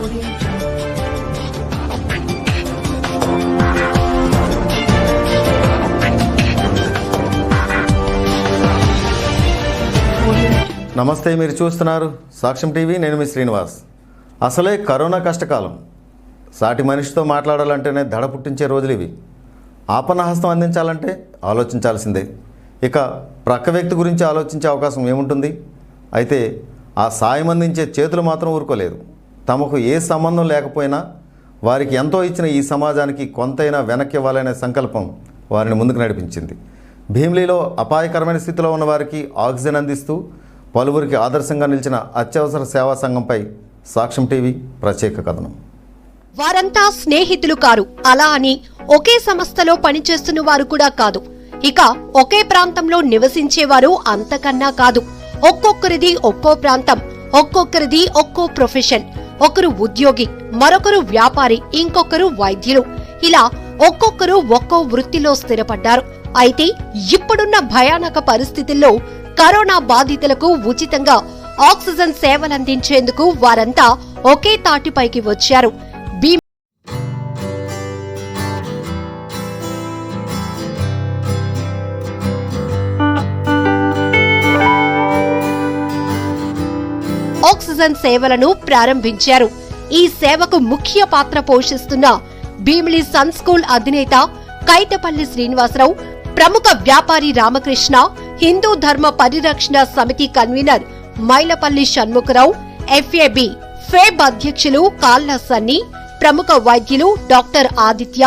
నమస్తే మీరు చూస్తున్నారు సాక్ష్యం టీవీ. నేను మీ శ్రీనివాస్. అసలే కరోనా కష్టకాలం. సాటి మనిషితో మాట్లాడాలంటేనే దడ పుట్టించే రోజులు ఇవి. ఆపన్నహస్తం అందించాలంటే ఆలోచించాల్సిందే. ఇక ప్రక్క వ్యక్తి గురించి ఆలోచించే అవకాశం ఏముంటుంది? అయితే ఆ సాయం అందించే చేతులు మాత్రం ఊరుకోలేదు. తమకు ఏ సంబంధం లేకపోయినా వారికి ఎంతో ఇచ్చిన ఈ సమాజానికి కొంతైనా వెనక్కి ఇవ్వాలనే సంకల్పం వారిని ముందుకు నడిపించింది. భీమిలీలో అపాయకరమైన స్థితిలో ఉన్న వారికి ఆక్సిజన్ అందిస్తూ పలువురికి ఆదర్శంగా నిలిచిన అత్యవసర సేవా సంఘంపై సాక్ష్యం టీవీ ప్రత్యేక కథనం. వారంతా స్నేహితులు కారు. అలా అని ఒకే సంస్థలో పనిచేస్తున్న వారు కూడా కాదు. ఇక ఒకే ప్రాంతంలో నివసించేవారు అంతకన్నా కాదు. ఒక్కొక్కరిది ఒక్కో ప్రాంతం. ఒక్కొక్కరిది ఒక్కో ప్రొఫెషన్. ఒకరు ఉద్యోగి మరొకరు వ్యాపారి ఇంకొకరు వైద్యులు. ఇలా ఒక్కొక్కరు ఒక్కో వృత్తిలో స్థిరపడ్డారు. అయితే ఇప్పుడున్న భయానక పరిస్థితుల్లో కరోనా బాధితులకు ఉచితంగా ఆక్సిజన్ సేవలందించేందుకు వారంతా ఒకే తాటిపైకి వచ్చారు. ఆక్సిజన్ సేవలను ప్రారంభించారు. ఈ సేవకు ముఖ్య పాత్ర పోషిస్తున్న భీమిలి సన్ స్కూల్ అధినేత కైటపల్లి శ్రీనివాసరావు ప్రముఖ వ్యాపారి Ramakrishna Hindu Dharma Parirakshana Samiti convener Mailapalli Shanmukharao FAB FAB అధ్యక్షులు కాళ్ళ సన్ని ప్రముఖ వైద్యులు doctor Aditya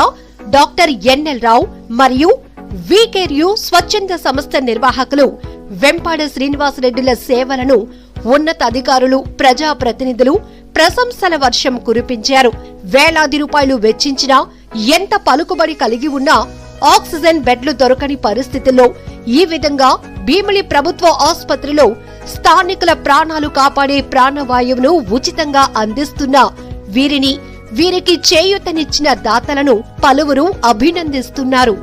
doctor N L Rao మరియు వికేర్యు స్వచ్ఛంద సంస్థ నిర్వాహకులు వెంపాడ శ్రీనివాసరెడ్డిల సేవలను ఉన్నతాధికారులు ప్రజాప్రతినిధులు ప్రశంసల వర్షం కురిపించారు. వేలాది రూపాయలు వెచ్చించినా ఎంత పలుకుబడి కలిగి ఉన్నా ఆక్సిజన్ బెడ్లు దొరకని పరిస్థితుల్లో ఈ విధంగా భీమిలి ప్రభుత్వ ఆసుపత్రిలో స్థానికుల ప్రాణాలు కాపాడే ప్రాణవాయువును ఉచితంగా అందిస్తున్న వీరిని వీరికి చేయూతనిచ్చిన దాతలను పలువురు అభినందిస్తున్నారు.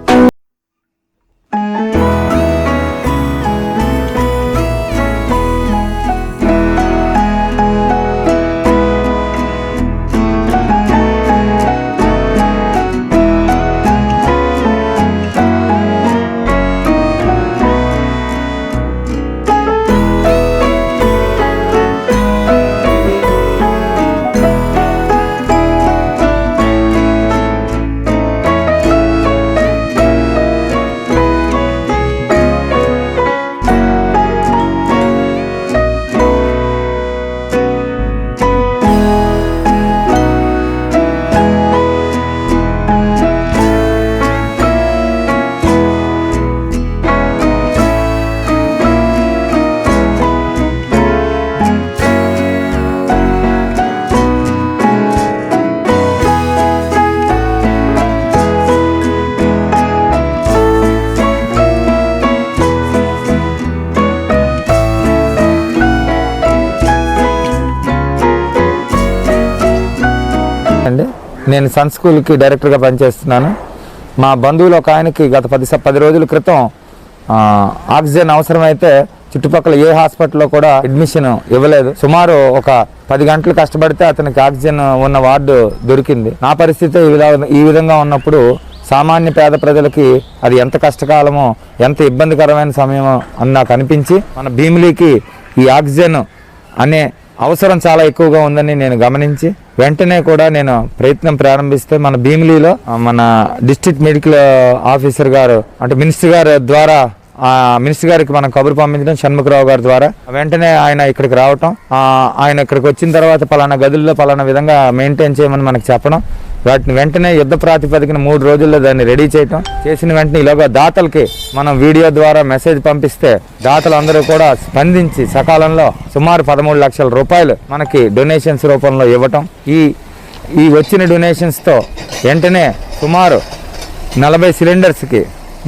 నేను సన్ స్కూల్కి డైరెక్టర్గా పనిచేస్తున్నాను. మా బంధువులు ఒక ఆయనకి గత పది స- పది రోజుల క్రితం ఆక్సిజన్ అవసరమైతే చుట్టుపక్కల ఏ హాస్పిటల్లో కూడా అడ్మిషన్ ఇవ్వలేదు. సుమారు ఒక పది గంటలు కష్టపడితే అతనికి ఆక్సిజన్ ఉన్న వార్డు దొరికింది. నా పరిస్థితి ఈ ఈ విధంగా ఉన్నప్పుడు సామాన్య పేద ప్రజలకి అది ఎంత కష్టకాలమో ఎంత ఇబ్బందికరమైన సమయమో అని నాకు అనిపించి మన భీమిలీకి ఈ ఆక్సిజన్ అనే అవసరం చాలా ఎక్కువగా ఉందని నేను గమనించి వెంటనే కూడా నేను ప్రయత్నం ప్రారంభిస్తే మన భీమిలీలో మన డిస్ట్రిక్ట్ మెడికల్ ఆఫీసర్ గారు అంటే మినిస్టర్ గారు ద్వారా ఆ మినిస్టర్ గారికి మనం కబురు పంపించడం షణ్ముఖరావు గారి ద్వారా. వెంటనే ఆయన ఇక్కడికి రావటం ఆయన ఇక్కడికి వచ్చిన తర్వాత పలానా గదుల్లో పలానా విధంగా మెయింటైన్ చేయమని మనకు చెప్పడం వాటిని వెంటనే యుద్ధ ప్రాతిపదికన మూడు రోజుల్లో దాన్ని రెడీ చేయటం. చేసిన వెంటనే ఇలాగా దాతలకి మనం వీడియో ద్వారా మెసేజ్ పంపిస్తే దాతలు అందరూ కూడా స్పందించి సకాలంలో సుమారు పదమూడు లక్షల రూపాయలు మనకి డొనేషన్స్ రూపంలో ఇవ్వటం. ఈ ఈ వచ్చిన డొనేషన్స్తో వెంటనే సుమారు నలభై సిలిండర్స్కి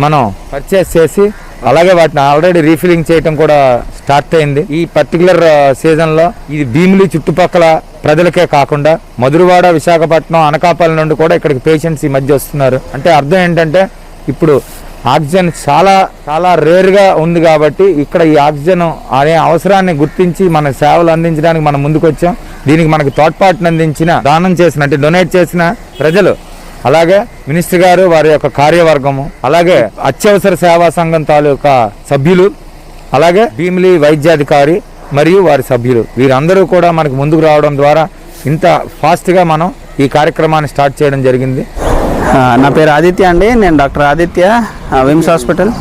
మనం పర్చేస్ చేసి అలాగే వాటిని ఆల్రెడీ రీఫిలింగ్ చేయటం కూడా స్టార్ట్ అయింది. ఈ పర్టికులర్ సీజన్లో ఇది భీమిలి చుట్టుపక్కల ప్రజలకే కాకుండా మధురవాడ విశాఖపట్నం అనకాపల్లి నుండి కూడా ఇక్కడికి పేషెంట్స్ ఈ మధ్య వస్తున్నారు. అంటే అర్థం ఏంటంటే ఇప్పుడు ఆక్సిజన్ చాలా చాలా రేర్గా ఉంది కాబట్టి ఇక్కడ ఈ ఆక్సిజన్ అనే అవసరాన్ని గుర్తించి మన సేవలు అందించడానికి మనం ముందుకొచ్చాం. దీనికి మనకు తోడ్పాటును అందించిన దానం చేసిన అంటే డొనేట్ చేసిన ప్రజలు అలాగే మినిస్టర్ గారు వారి యొక్క కార్యవర్గము అలాగే అత్యవసర సేవా సంఘం తాలూకా సభ్యులు అలాగే భీమిలి వైద్యాధికారి మరియు వారి సభ్యులు. వీరందరూ కూడా మనకు ముందుకు రావడం ద్వారా ఇంత ఫాస్ట్గా మనం ఈ కార్యక్రమాన్ని స్టార్ట్ చేయడం జరిగింది. నా పేరు ఆదిత్య అండి. నేను doctor Aditya VIMS hospital.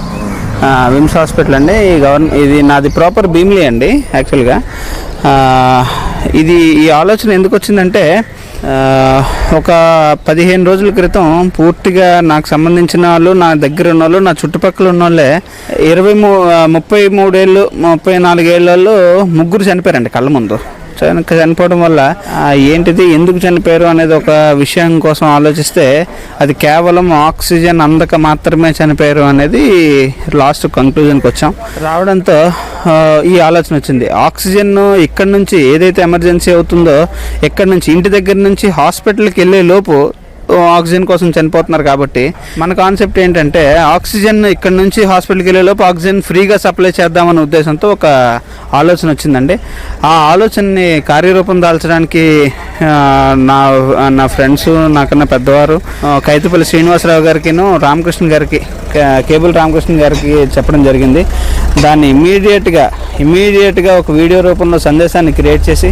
VIMS hospital అండి. ఈ గవర్న ఇది నాది ప్రాపర్ భీమిలి అండి యాక్చువల్గా ఇది ఈ ఆలోచన ఎందుకు వచ్చిందంటే ఒక పదిహేను రోజుల క్రితం పూర్తిగా నాకు సంబంధించిన వాళ్ళు నా దగ్గర ఉన్న వాళ్ళు నా చుట్టుపక్కల ఉన్న వాళ్ళే ఇరవై మూ ముప్పై మూడేళ్ళు ముప్పై నాలుగేళ్ళలో ముగ్గురు చనిపోయారండి కళ్ళ ముందు. చనిపోవడం వల్ల ఏంటిది ఎందుకు చనిపోయారు అనేది ఒక విషయం కోసం ఆలోచిస్తే అది కేవలం ఆక్సిజన్ అందక మాత్రమే చనిపోయారు అనేది లాస్ట్ కంక్లూజన్కి వచ్చాం. రావడంతో ఈ ఆలోచన వచ్చింది. ఆక్సిజన్ ఇక్కడ నుంచి ఏదైతే ఎమర్జెన్సీ అవుతుందో ఇక్కడ నుంచి ఇంటి దగ్గర నుంచి హాస్పిటల్కి వెళ్ళే లోపు ఆక్సిజన్ కోసం చనిపోతున్నారు కాబట్టి మన కాన్సెప్ట్ ఏంటంటే ఆక్సిజన్ ఇక్కడ నుంచి హాస్పిటల్కి వెళ్ళే లోపు ఆక్సిజన్ ఫ్రీగా సప్లై చేద్దామనే ఉద్దేశంతో ఒక ఆలోచన వచ్చిందండి. ఆ ఆలోచనని కార్యరూపం దాల్చడానికి నా నా ఫ్రెండ్స్ నాకన్నా పెద్దవారు ఆ, కైతుపల్లి శ్రీనివాసరావు గారికిను రామకృష్ణ గారికి కేబుల్ రామకృష్ణ గారికి చెప్పడం జరిగింది. దాన్ని ఇమీడియట్గా ఇమీడియట్గా ఒక వీడియో రూపంలో సందేశాన్ని క్రియేట్ చేసి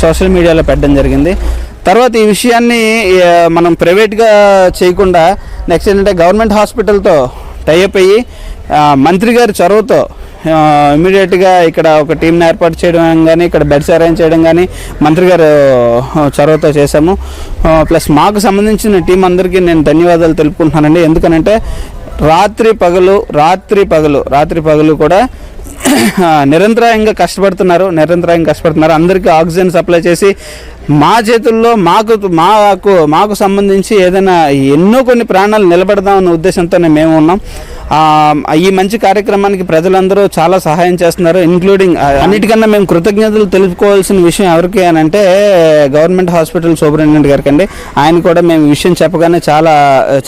సోషల్ మీడియాలో పెట్టడం జరిగింది. తర్వాత ఈ విషయాన్ని మనం ప్రైవేట్గా చేయకుండా నెక్స్ట్ ఏంటంటే గవర్నమెంట్ హాస్పిటల్తో టైఅప్ అయ్యి మంత్రి గారి చొరవతో ఇమీడియట్గా ఇక్కడ ఒక టీంని ఏర్పాటు చేయడం కానీ ఇక్కడ బెడ్స్ అరేంజ్ చేయడం కానీ మంత్రి గారు చొరవతో చేశాము. ప్లస్ మాకు సంబంధించిన టీం అందరికీ నేను ధన్యవాదాలు తెలుపుకుంటున్నానండి. ఎందుకనంటే రాత్రి పగలు రాత్రి పగలు రాత్రి పగలు కూడా నిరంతరాయంగా కష్టపడుతున్నారు నిరంతరాయంగా కష్టపడుతున్నారు. అందరికీ ఆక్సిజన్ సప్లై చేసి మా చేతుల్లో మాకు మాకు మాకు సంబంధించి ఏదైనా ఎన్నో కొన్ని ప్రాణాలు నిలబెడదామన్న ఉద్దేశంతోనే మేము ఉన్నాం. ఈ మంచి కార్యక్రమానికి ప్రజలందరూ చాలా సహాయం చేస్తున్నారు ఇంక్లూడింగ్ అన్నిటికన్నా మేము కృతజ్ఞతలు తెలుపుకోవాల్సిన విషయం ఎవరికి అని అంటే గవర్నమెంట్ హాస్పిటల్ సూపరింటెండెంట్ గారికి అండి. ఆయన కూడా మేము విషయం చెప్పగానే చాలా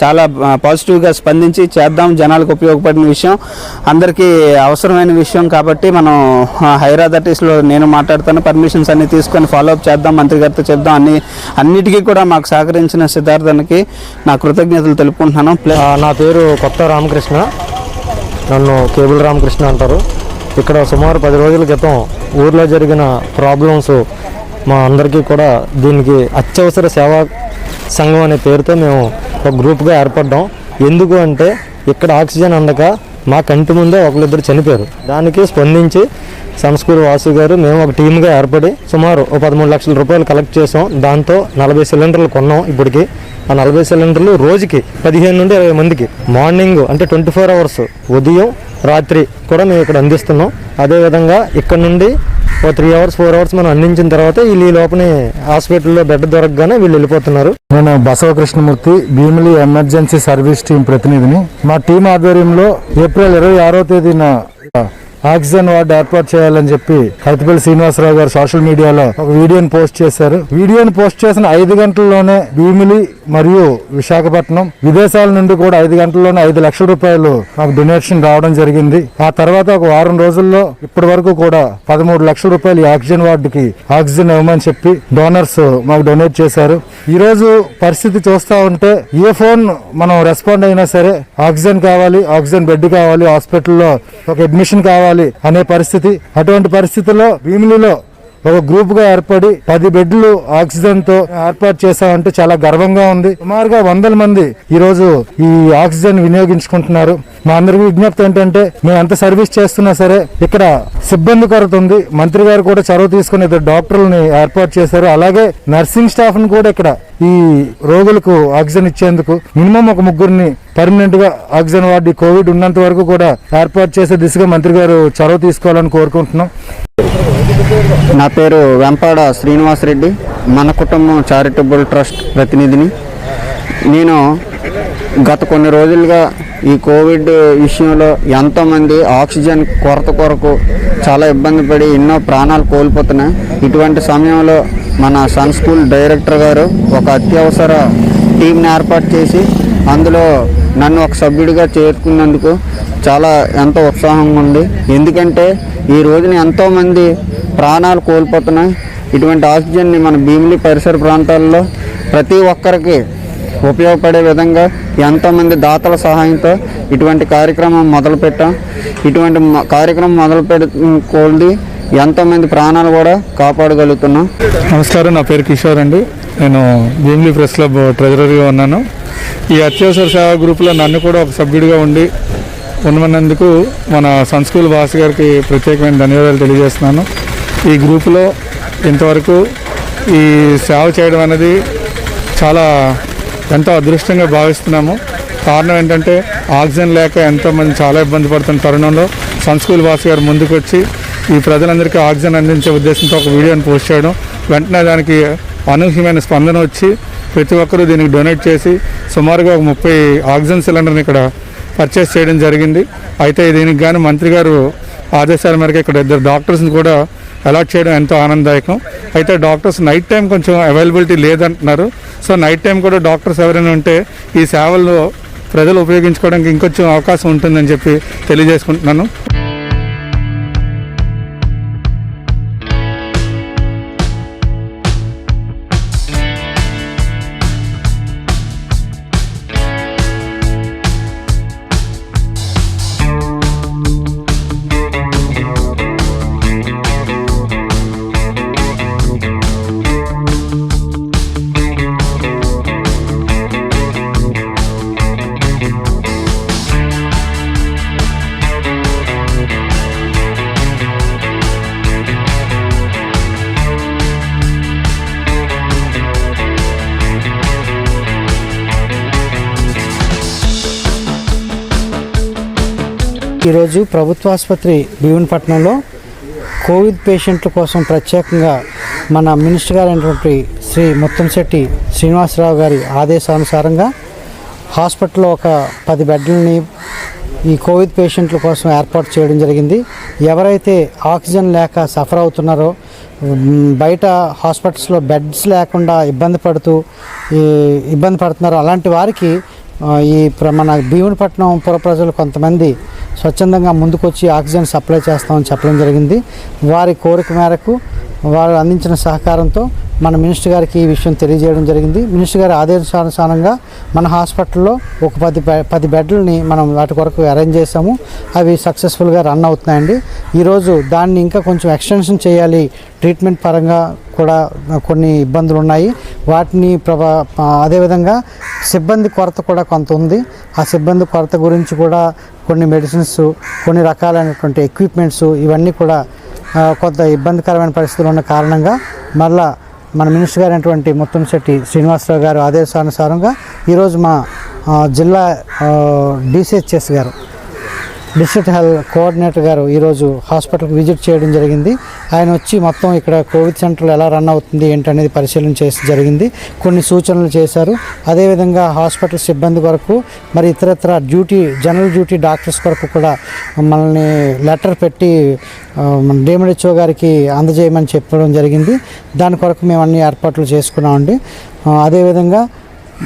చాలా పాజిటివ్గా స్పందించి చేద్దాం జనాలకు ఉపయోగపడిన విషయం అందరికీ అవసరమైన విషయం కాబట్టి మనం హైదరాబాద్ అథారిటీస్లో నేను మాట్లాడుతాను పర్మిషన్స్ అన్ని తీసుకొని ఫాలో అప్ చేద్దాం మంత్రి గారితో చెప్దాం. అన్ని అన్నిటికీ కూడా మాకు సహకరించిన సిద్ధార్థానికి నా కృతజ్ఞతలు తెలుపుకుంటున్నాను. ప్లస్ నా పేరు కొత్త రామకృష్ణ. నన్ను కేబుల్ రామకృష్ణ అంటారు. ఇక్కడ సుమారు పది రోజుల క్రితం ఊర్లో జరిగిన ప్రాబ్లమ్స్ మా అందరికీ కూడా దీనికి అత్యవసర సేవా సంఘం అనే పేరుతో మేము ఒక గ్రూప్గా ఏర్పడ్డాం. ఎందుకు అంటే ఇక్కడ ఆక్సిజన్ అందక మా కంటి ముందే ఒకరిద్దరు చనిపోయారు. దానికి స్పందించి సన్ వాసు గారు మేము ఒక టీమ్గా ఏర్పడి సుమారు ఒక పదమూడు లక్షల రూపాయలు కలెక్ట్ చేసాం దాంతో నలభై సిలిండర్లు కొన్నాం ఇప్పటికి. ఆ నలభై సిలిండర్లు రోజుకి పదిహేను నుండి ఇరవై మందికి. మార్నింగ్ అంటే ట్వంటీ ఫోర్ అవర్స్ ఉదయం రాత్రి కూడా మేము ఇక్కడ అందిస్తున్నాం. అదేవిధంగా ఇక్కడ నుండి ఓ త్రీ అవర్స్ ఫోర్ అవర్స్ మనం అందించిన తర్వాత వీళ్ళు ఈ లోపల హాస్పిటల్లో బెడ్ దొరకగానే వీళ్ళు వెళ్ళిపోతున్నారు. నేను Basavakrishnamurthy Bheemili emergency service team ప్రతినిధిని. మా టీం ఆధ్వర్యంలో ఏప్రిల్ ఇరవై ఆరో తేదీన ఆక్సిజన్ వార్డు ఏర్పాటు చేయాలని చెప్పి కైతపల్లి శ్రీనివాసరావు గారు సోషల్ మీడియాలో ఒక వీడియోని పోస్ట్ చేశారు. వీడియోని పోస్ట్ చేసిన ఐదు గంటల్లోనే భీమిలి మరియు విశాఖపట్నం విదేశాల నుండి కూడా ఐదు గంటల్లోనే ఐదు లక్షల రూపాయలు మాకు డొనేషన్ రావడం జరిగింది. ఆ తర్వాత ఒక వారం రోజుల్లో ఇప్పటి వరకు కూడా పదమూడు లక్షల రూపాయలు ఆక్సిజన్ వార్డుకి ఆక్సిజన్ ఇవ్వమని చెప్పి డోనర్స్ మాకు డొనేట్ చేశారు. ఈ రోజు పరిస్థితి చూస్తా ఉంటే ఏ ఫోన్ మనం రెస్పాండ్ అయినా సరే ఆక్సిజన్ కావాలి ఆక్సిజన్ బెడ్ కావాలి హాస్పిటల్లో ఒక అడ్మిషన్ కావాలి అనే పరిస్థితి. అటువంటి పరిస్థితుల్లో భీమిలిలో ఒక గ్రూప్గా ఏర్పడి పది బెడ్లు ఆక్సిజన్తో ఏర్పాటు చేశామంటే చాలా గర్వంగా ఉంది. సుమారుగా వందల మంది ఈ రోజు ఈ ఆక్సిజన్ వినియోగించుకుంటున్నారు. మా అందరికి విజ్ఞప్తి ఏంటంటే మేము ఎంత సర్వీస్ చేస్తున్నా సరే ఇక్కడ సిబ్బంది కొరత ఉంది. మంత్రి గారు కూడా చొరవ తీసుకుని ఇద్దరు డాక్టర్లని ఏర్పాటు చేశారు. అలాగే నర్సింగ్ స్టాఫ్ని కూడా ఇక్కడ ఈ రోగులకు ఆక్సిజన్ ఇచ్చేందుకు మినిమం ఒక ముగ్గురిని పర్మనెంట్గా ఆక్సిజన్ వార్డు కోవిడ్ ఉన్నంత వరకు కూడా ఏర్పాటు చేసే దిశగా మంత్రి గారు చొరవ తీసుకోవాలని కోరుకుంటున్నాం. నా పేరు వెంపాడ శ్రీనివాసరెడ్డి. మన కుటుంబం చారిటబుల్ ట్రస్ట్ ప్రతినిధిని. నేను గత కొన్ని రోజులుగా ఈ కోవిడ్ విషయంలో ఎంతోమంది ఆక్సిజన్ కొరత కొరకు చాలా ఇబ్బంది పడి ఎన్నో ప్రాణాలు కోల్పోతున్నాయి. ఇటువంటి సమయంలో మన సన్ స్కూల్ డైరెక్టర్ గారు ఒక అత్యవసర టీంని ఏర్పాటు చేసి అందులో నన్ను ఒక సభ్యుడిగా చేర్చుకున్నందుకు చాలా ఎంతో ఉత్సాహంగా ఉంది. ఎందుకంటే ఈ రోజున ఎంతోమంది ప్రాణాలు కోల్పోతున్నాయి. ఇటువంటి ఆక్సిజన్ని మన భీమిలి పరిసర ప్రాంతాల్లో ప్రతి ఒక్కరికి ఉపయోగపడే విధంగా ఎంతోమంది దాతల సహాయంతో ఇటువంటి కార్యక్రమం మొదలుపెట్టాం. ఇటువంటి మ- కార్యక్రమం మొదలు పెడుకోండి ఎంతోమంది ప్రాణాలు కూడా కాపాడగలుగుతున్నాం. నమస్కారం నా పేరు కిషోర్ అండి. నేను భీమిలీ ప్రెస్ క్లబ్ ట్రెజరర్గా ఉన్నాను. ఈ అత్యవసర సేవా గ్రూప్లో నన్ను కూడా ఒక సభ్యుడిగా ఉండి ఉన్నందుకు మన సంస్కూల్ భాష గారికి ప్రత్యేకమైన ధన్యవాదాలు తెలియజేస్తున్నాను. ఈ గ్రూపులో ఇంతవరకు ఈ సేవ చేయడం అనేది చాలా ఎంతో అదృష్టంగా భావిస్తున్నాము. కారణం ఏంటంటే ఆక్సిజన్ లేక ఎంతోమంది చాలా ఇబ్బంది పడుతున్న తరుణంలో సంస్కూల్ వాసు గారు ముందుకు వచ్చి ఈ ప్రజలందరికీ ఆక్సిజన్ అందించే ఉద్దేశంతో ఒక వీడియోని పోస్ట్ చేయడం వెంటనే దానికి అనూహ్యమైన స్పందన వచ్చి ప్రతి ఒక్కరూ దీనికి డొనేట్ చేసి సుమారుగా ఒక ముప్పై ఆక్సిజన్ సిలిండర్ని ఇక్కడ పర్చేస్ చేయడం జరిగింది. అయితే దీనికి కానీ మంత్రి గారు ఆదేశాల మేరకు ఇక్కడ ఇద్దరు డాక్టర్స్ని కూడా అలాట్ చేయడం ఎంతో ఆనందదాయకం. అయితే డాక్టర్స్ నైట్ టైం కొంచెం అవైలబిలిటీ లేదంటున్నారు. సో నైట్ టైం కూడా డాక్టర్స్ ఎవరైనా ఉంటే ఈ సేవల్లో ప్రజలు ఉపయోగించుకోవడానికి ఇంకొంచెం అవకాశం ఉంటుందని చెప్పి తెలియజేసుకుంటున్నాను. ఈరోజు ప్రభుత్వ ఆసుపత్రి భీవనపట్నంలో కోవిడ్ పేషెంట్ల కోసం ప్రత్యేకంగా మన మినిస్టర్ గారైనటువంటి శ్రీ ముత్తంశెట్టి శ్రీనివాసరావు గారి ఆదేశానుసారంగా హాస్పిటల్లో ఒక పది బెడ్లని ఈ కోవిడ్ పేషెంట్ల కోసం ఏర్పాటు చేయడం జరిగింది. ఎవరైతే ఆక్సిజన్ లేక సఫర్ అవుతున్నారో బయట హాస్పిటల్స్లో బెడ్స్ లేకుండా ఇబ్బంది పడుతూ ఈ ఇబ్బంది పడుతున్నారో. అలాంటి వారికి ఈ ప్ర- మన భీమునిపట్నం పుర ప్రజలు కొంతమంది స్వచ్ఛందంగా ముందుకొచ్చి ఆక్సిజన్ సప్లై చేస్తామని చెప్పడం జరిగింది. వారి కోరిక మేరకు వారు అందించిన సహకారంతో మన మినిస్టర్ గారికి ఈ విషయం తెలియజేయడం జరిగింది. మినిస్టర్ గారి ఆదేశానుసారంగా మన హాస్పిటల్లో ఒక పది బె- పది బెడ్లని మనం వాటి కొరకు అరేంజ్ చేసాము అవి సక్సెస్ఫుల్గా రన్ అవుతున్నాయండి. ఈరోజు దాన్ని ఇంకా కొంచెం ఎక్స్టెన్షన్ చేయాలి. ట్రీట్మెంట్ పరంగా కూడా కొన్ని ఇబ్బందులు ఉన్నాయి వాటిని ప్రభా అదేవిధంగా సిబ్బంది కొరత కూడా కొంత ఉంది. ఆ సిబ్బంది కొరత గురించి కూడా కొన్ని మెడిసిన్స్ కొన్ని రకాలైనటువంటి ఎక్విప్మెంట్స్ ఇవన్నీ కూడా కొంత ఇబ్బందికరమైన పరిస్థితులు ఉన్న కారణంగా మళ్ళీ మన మినిస్టర్ గారు అయినటువంటి ముత్తంశెట్టి శ్రీనివాసరావు గారు ఆదేశానుసారంగా ఈరోజు మా జిల్లా డిసిహెచ్ఎస్ గారు డిస్ట్రిక్ట్ హెల్త్ కోఆర్డినేటర్ గారు ఈరోజు హాస్పిటల్కి విజిట్ చేయడం జరిగింది. ఆయన వచ్చి మొత్తం ఇక్కడ కోవిడ్ సెంటర్లో ఎలా రన్ అవుతుంది ఏంటనేది పరిశీలన చేసి జరిగింది. కొన్ని సూచనలు చేశారు. అదేవిధంగా హాస్పిటల్ సిబ్బంది కొరకు మరి ఇతరత్ర డ్యూటీ జనరల్ డ్యూటీ డాక్టర్స్ కొరకు కూడా మనల్ని లెటర్ పెట్టి ఆ, గారికి అందజేయమని చెప్పడం జరిగింది. దాని కొరకు మేము అన్ని ఏర్పాట్లు చేసుకున్నామండి. అదేవిధంగా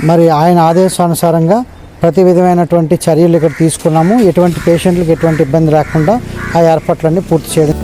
మరి ఆయన ఆదేశానుసారంగా ప్రతి విధమైనటువంటి చర్యలు ఇక్కడ తీసుకున్నాము. ఎటువంటి పేషెంట్లకు ఎటువంటి ఇబ్బంది రాకుండా ఆ ఏర్పాట్లన్నీ పూర్తి చేయడం